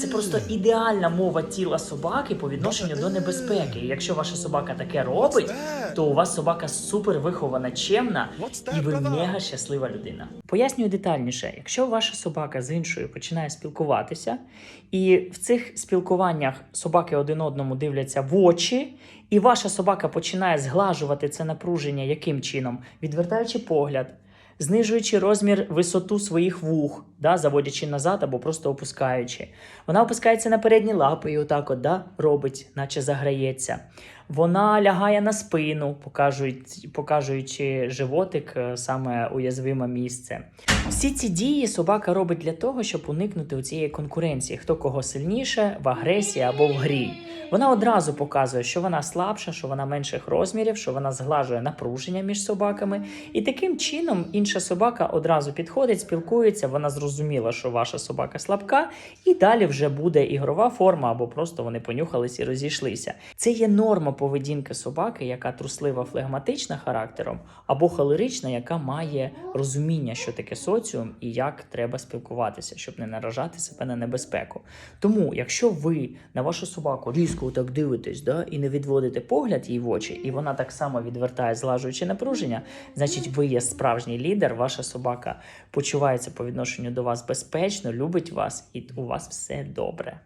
Це просто ідеальна мова тіла собаки по відношенню до небезпеки. І якщо ваша собака таке робить, то у вас собака супер вихована, чемна, і ви мега щаслива людина. Пояснюю детальніше, якщо ваша собака з іншою починає спілкуватися, і в цих спілкуваннях собаки один одному дивляться в очі, і ваша собака починає зглажувати це напруження яким чином? Відвертаючи погляд, знижуючи розмір висоту своїх вух, да, заводячи назад або просто опускаючи. Вона опускається на передні лапи і отак от, да, робить, наче заграється. Вона лягає на спину, показуючи животик, е, саме уязвиме місце. Всі ці дії собака робить для того, щоб уникнути у цієї конкуренції, хто кого сильніше в агресії або в грі. Вона одразу показує, що вона слабша, що вона менших розмірів, що вона зглажує напруження між собаками. І таким чином інша собака одразу підходить, спілкується. Вона зрозуміла, що ваша собака слабка, і далі вже буде ігрова форма, або просто вони понюхались і розійшлися. Це є норма поведінки собаки, яка труслива флегматична характером, або холерична, яка має розуміння, що таке соціум і як треба спілкуватися, щоб не наражати себе на небезпеку. Тому, якщо ви на вашу собаку різко так дивитесь, да, і не відводите погляд їй в очі, і вона так само відвертає, злажуючи напруження, значить, ви є справжній лідер, ваша собака почувається по відношенню до вас безпечно, любить вас, і у вас все добре.